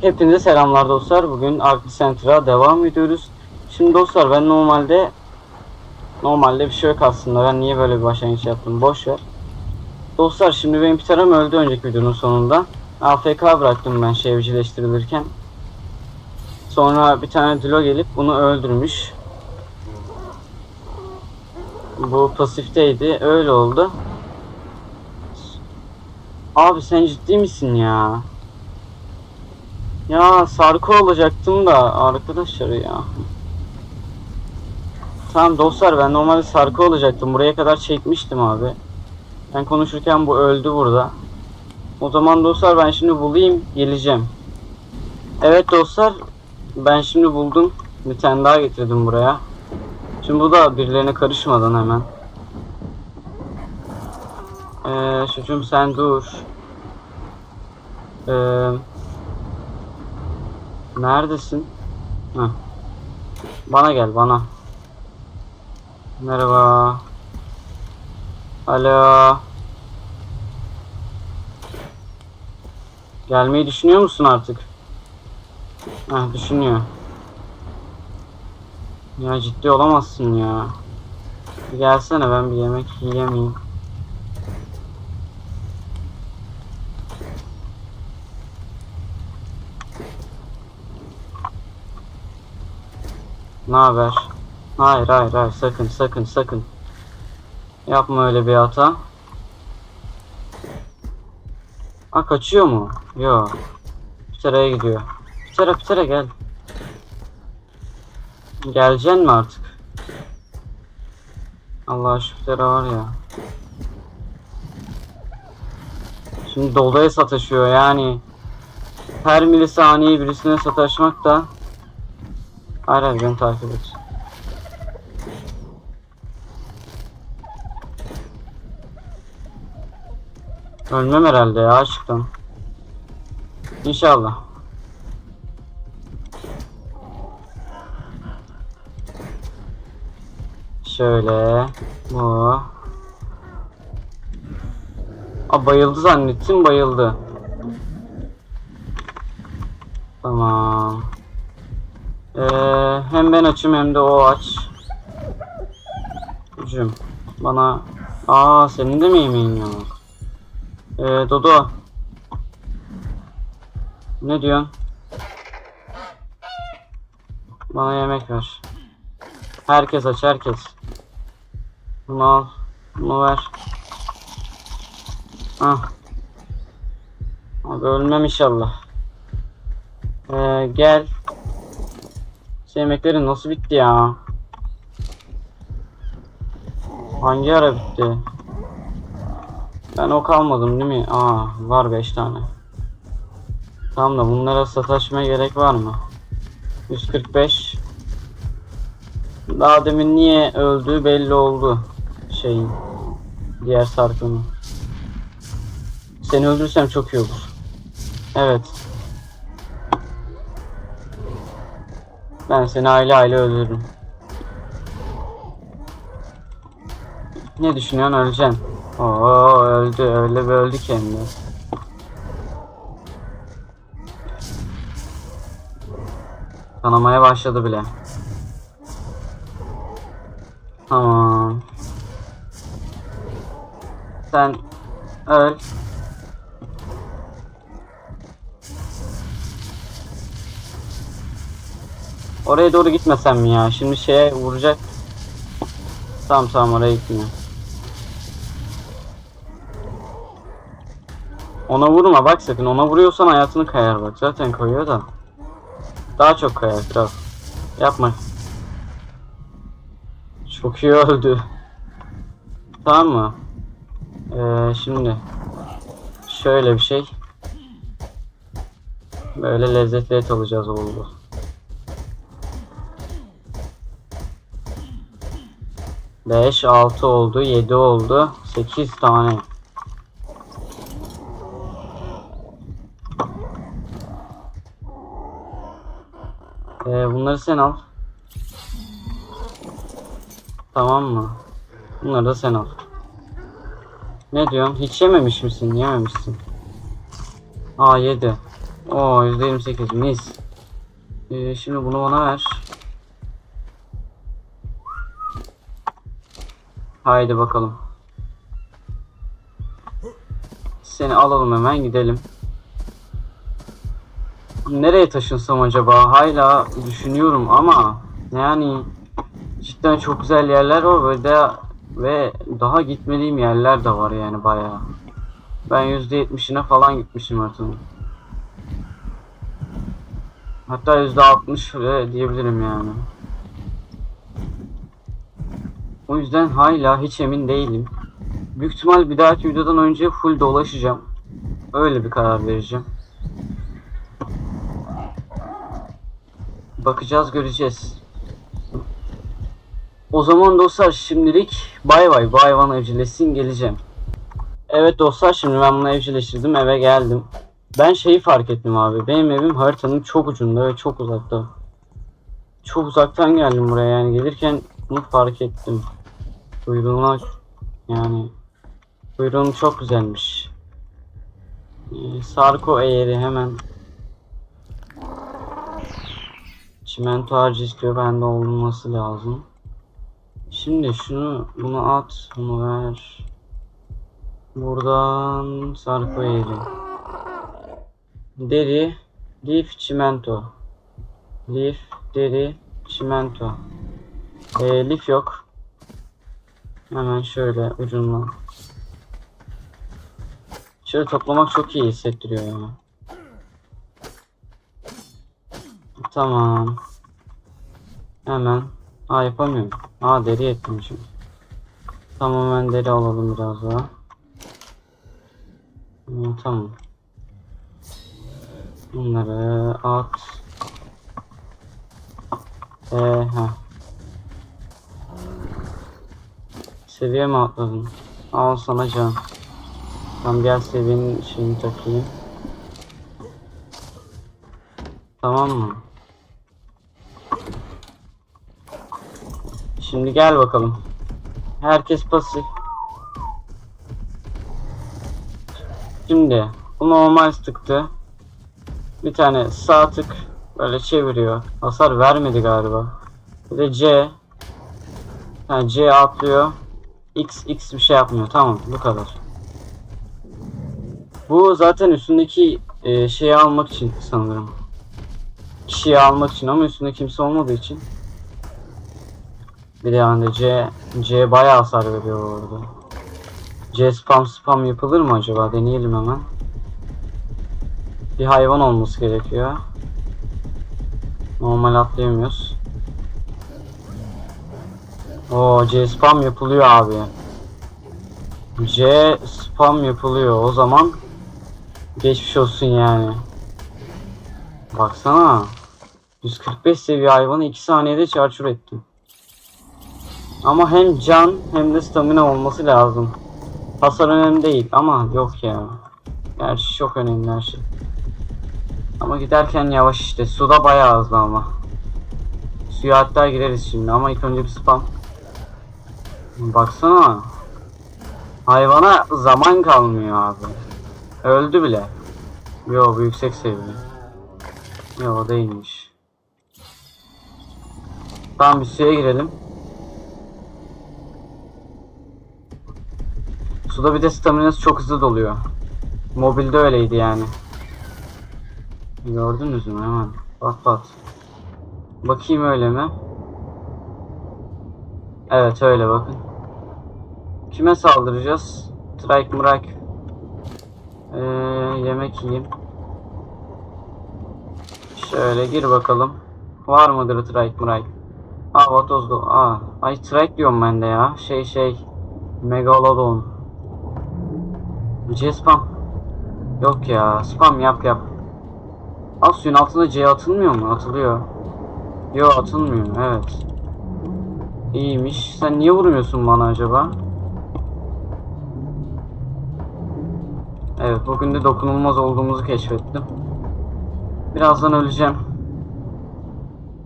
Hepinize selamlar dostlar. Bugün Arctic Center'a devam ediyoruz. Şimdi dostlar ben normalde normalde bir şey yok aslında. Ben niye böyle bir başlangıç yaptım? Boş ver. Dostlar şimdi benim Peter'ım öldü önceki videonun sonunda. AFK bıraktım ben evcilleştirilirken. Sonra bir tane Dilo gelip bunu öldürmüş. Bu pasifteydi. Öyle oldu. Abi sen ciddi misin ya? Ya sarkı olacaktım da arkadaşlar ya. Tamam dostlar ben normalde sarkı olacaktım. Buraya kadar çekmiştim abi. Ben konuşurken bu öldü burada. O zaman dostlar ben şimdi bulayım geleceğim. Evet dostlar ben şimdi buldum. Bir tane daha getirdim buraya. Şimdi bu da birilerine karışmadan hemen. Ee, çocuğum sen dur. Ee, neredesin? Heh. Bana gel bana. Merhaba. Alo. Gelmeyi düşünüyor musun artık? Heh, düşünüyor. Ya ciddi olamazsın ya. Bir gelsene ben bir yemek yiyemeyeyim. Ne haber? Hayır hayır hayır sakın sakın sakın. Yapma öyle bir hata. Ha kaçıyor mu? Yo. Pitera'ya gidiyor. Pitera Pitera gel. Geleceksin mi artık? Allah şu Pitera var ya. Şimdi doluya sataşıyor yani. Her milisaniye birisine sataşmak da Hayır hayır beni takip et. Ölmem herhalde ya aşktan. İnşallah. Şöyle. Bu. Aa bayıldı zannettim bayıldı. Tamam. Ee, hem ben açım hem de o aç. Gücüm. Bana... Aa senin de mi yemeğin yok? Ee, Dodo. Ne diyorsun? Bana yemek ver. Herkes aç herkes. Bunu al. Bunu ver. Ah. Abi ölmem inşallah. Ee, gel. Şey yemeklerin nasıl bitti ya? Hangi ara bitti? Ben ok almadım değil mi? Aa var 5 tane. Tamam da bunlara sataşmaya gerek var mı? 145 Daha demin niye öldüğü belli oldu şeyin diğer sarkının. Seni öldürsem çok iyi olur. Evet. Ben seni aile aile öldürürüm. Ne düşünüyorsun öleceksin? Oo öldü öyle bir öldü kendi. Kanamaya başladı bile. Tamam. Sen öl. Oraya doğru gitmesem mi ya? Şimdi şeye vuracak. Tamam tamam oraya gitmiyor. Ona vurma bak sakın. Ona vuruyorsan hayatını kayar bak. Zaten koyuyor da. Daha çok kayar kral. Yapma. Çok iyi öldü. Tamam mı? Ee, şimdi. Şöyle bir şey. Böyle lezzetli et alacağız oldu. Beş, altı oldu, yedi oldu, sekiz tane. Ee, bunları sen al. Tamam mı? Bunları da sen al. Ne diyorsun? Hiç yememiş misin? Yememişsin. Aa yedi. Oo %28 mis. Ee, şimdi bunu bana ver. Haydi bakalım. Seni alalım hemen gidelim. Nereye taşınsam acaba? Hala düşünüyorum ama yani cidden çok güzel yerler var ve de ve daha gitmediğim yerler de var yani bayağı. Ben %70'ine falan gitmişim haritanın. Hatta %60 bile diyebilirim yani. O yüzden hala hiç emin değilim. Büyük ihtimal bir dahaki videodan önce full dolaşacağım. Öyle bir karar vereceğim. Bakacağız göreceğiz. O zaman dostlar şimdilik bay bay bu hayvan evcilleşsin geleceğim. Evet dostlar şimdi ben bunu evcilleştirdim eve geldim. Ben şeyi fark ettim abi. Benim evim haritanın çok ucunda ve çok uzakta. Çok uzaktan geldim buraya yani gelirken bunu fark ettim. Kuyruğuna yani kuyruğum çok güzelmiş. Ee, Sarko eğri hemen Çimento harcı istiyor. Bende olması lazım. Şimdi şunu bunu at. Bunu ver. Buradan sarko eğri. Deri. Lif çimento. Lif, deri, çimento. Ee, lif yok. Hemen şöyle ucundan. Şöyle toplamak çok iyi hissettiriyor ya. Tamam. Hemen. Aa yapamıyorum. Aa deri etmişim. Tamam ben deri alalım biraz daha. Hmm, tamam. Bunları at. Ee, ha. Seviye mi atladın? Al sana can. Tamam gel seviyenin şeyini takayım. Tamam mı? Şimdi gel bakalım. Herkes pasif. Şimdi bu normal tıktı. Bir tane sağ tık böyle çeviriyor. Hasar vermedi galiba. Bir de C. Yani C atlıyor. X X bir şey yapmıyor. Tamam bu kadar. Bu zaten üstündeki e, şeyi almak için sanırım. Kişiyi almak için ama üstünde kimse olmadığı için. Bir de yani C C bayağı hasar veriyor bu arada. C spam spam yapılır mı acaba? Deneyelim hemen. Bir hayvan olması gerekiyor. Normal atlayamıyoruz. O C spam yapılıyor abi. C spam yapılıyor. O zaman geçmiş olsun yani. Baksana. 145 seviye hayvanı 2 saniyede çarçur ettim. Ama hem can hem de stamina olması lazım. Hasar önemli değil ama yok ya. Gerçi çok önemli her şey. Ama giderken yavaş işte. Suda bayağı hızlı ama. Suya hatta gireriz şimdi ama ilk önce bir spam. Baksana. Hayvana zaman kalmıyor abi. Öldü bile. Yo bu yüksek seviye. Yo o değilmiş. Tamam bir suya girelim. Suda bir de staminası çok hızlı doluyor. Mobilde öyleydi yani. Gördünüz mü hemen? Bak bak. Bakayım öyle mi? Evet öyle bakın. Kime saldıracağız? Trike mrak. Ee, yemek yiyeyim. Şöyle gir bakalım. Var mıdır trike mrak? Aa vatozlu. Aa. Ay trike diyorum ben de ya. Şey şey. Megalodon. C spam. Yok ya. Spam yap yap. Al suyun altında C atılmıyor mu? Atılıyor. Yo atılmıyor. Evet. İyiymiş. Sen niye vurmuyorsun bana acaba? Evet bugün de dokunulmaz olduğumuzu keşfettim. Birazdan öleceğim.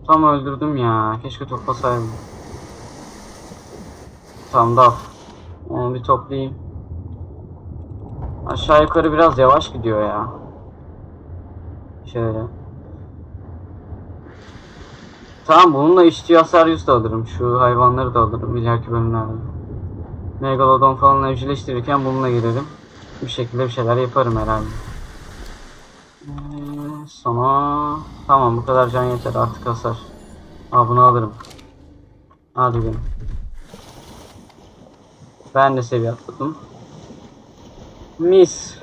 Tam öldürdüm ya. Keşke toplasaydım. Tamam da al. Onu bir toplayayım. Aşağı yukarı biraz yavaş gidiyor ya. Şöyle. Tamam bununla işçi Asarius da alırım. Şu hayvanları da alırım ileriki bölümlerde. Megalodon falan evcilleştirirken bununla girerim. Bir şekilde bir şeyler yaparım herhalde. Ee, sonra tamam bu kadar can yeter artık hasar. Aa bunu alırım. Hadi benim. Ben de seviye atladım. Mis.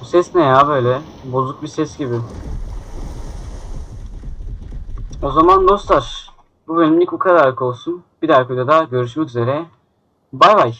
Bu ses ne ya böyle? Bozuk bir ses gibi. O zaman dostlar bu bölümlük bu kadar olsun. Bir dahaki videoda görüşmek üzere. Bay bay.